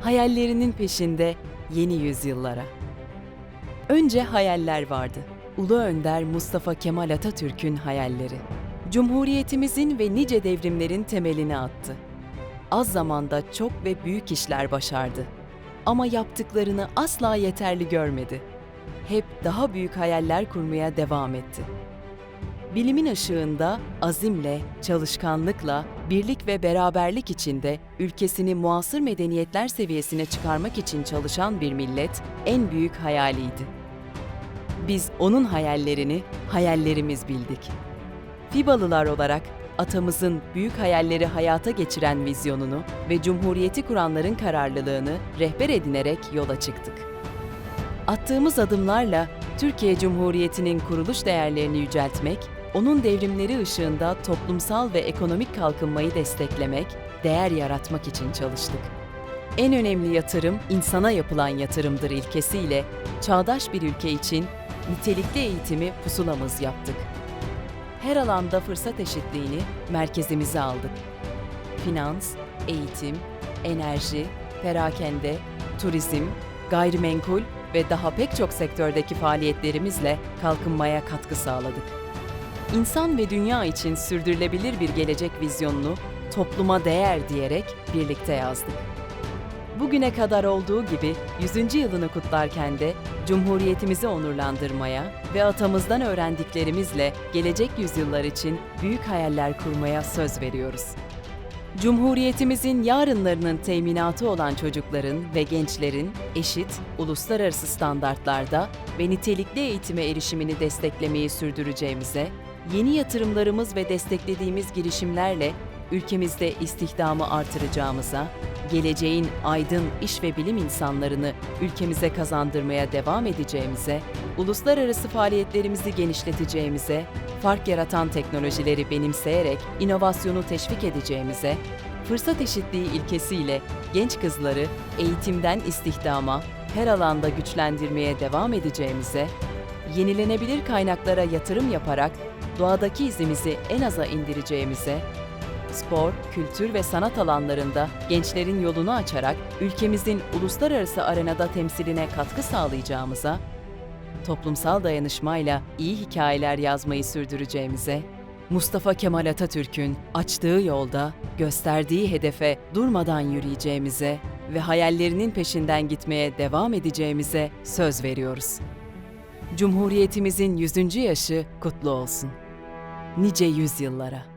hayallerinin peşinde yeni yüzyıllara. Önce hayaller vardı. Ulu Önder Mustafa Kemal Atatürk'ün hayalleri. Cumhuriyetimizin ve nice devrimlerin temelini attı. Az zamanda çok ve büyük işler başardı. Ama yaptıklarını asla yeterli görmedi. Hep daha büyük hayaller kurmaya devam etti. Bilimin ışığında azimle, çalışkanlıkla, birlik ve beraberlik içinde ülkesini muasır medeniyetler seviyesine çıkarmak için çalışan bir millet en büyük hayaliydi. Biz onun hayallerini hayallerimiz bildik. Fibalılar olarak atamızın büyük hayalleri hayata geçiren vizyonunu ve cumhuriyeti kuranların kararlılığını rehber edinerek yola çıktık. Attığımız adımlarla Türkiye Cumhuriyeti'nin kuruluş değerlerini yüceltmek, onun devrimleri ışığında toplumsal ve ekonomik kalkınmayı desteklemek, değer yaratmak için çalıştık. En önemli yatırım insana yapılan yatırımdır ilkesiyle çağdaş bir ülke için nitelikli eğitimi pusulamız yaptık. Her alanda fırsat eşitliğini merkezimize aldık. Finans, eğitim, enerji, perakende, turizm, gayrimenkul ve daha pek çok sektördeki faaliyetlerimizle kalkınmaya katkı sağladık. İnsan ve dünya için sürdürülebilir bir gelecek vizyonunu topluma değer diyerek birlikte yazdık. Bugüne kadar olduğu gibi 100. yılını kutlarken de Cumhuriyetimizi onurlandırmaya ve atamızdan öğrendiklerimizle gelecek yüzyıllar için büyük hayaller kurmaya söz veriyoruz. Cumhuriyetimizin yarınlarının teminatı olan çocukların ve gençlerin eşit, uluslararası standartlarda ve nitelikli eğitime erişimini desteklemeyi sürdüreceğimize, yeni yatırımlarımız ve desteklediğimiz girişimlerle ülkemizde istihdamı artıracağımıza, geleceğin aydın iş ve bilim insanlarını ülkemize kazandırmaya devam edeceğimize, uluslararası faaliyetlerimizi genişleteceğimize, fark yaratan teknolojileri benimseyerek inovasyonu teşvik edeceğimize, fırsat eşitliği ilkesiyle genç kızları eğitimden istihdama, her alanda güçlendirmeye devam edeceğimize, yenilenebilir kaynaklara yatırım yaparak doğadaki izimizi en aza indireceğimize, spor, kültür ve sanat alanlarında gençlerin yolunu açarak ülkemizin uluslararası arenada temsiline katkı sağlayacağımıza, toplumsal dayanışmayla iyi hikayeler yazmayı sürdüreceğimize, Mustafa Kemal Atatürk'ün açtığı yolda, gösterdiği hedefe durmadan yürüyeceğimize ve hayallerinin peşinden gitmeye devam edeceğimize söz veriyoruz. Cumhuriyetimizin 100. yaşı kutlu olsun. Nice yüzyıllara.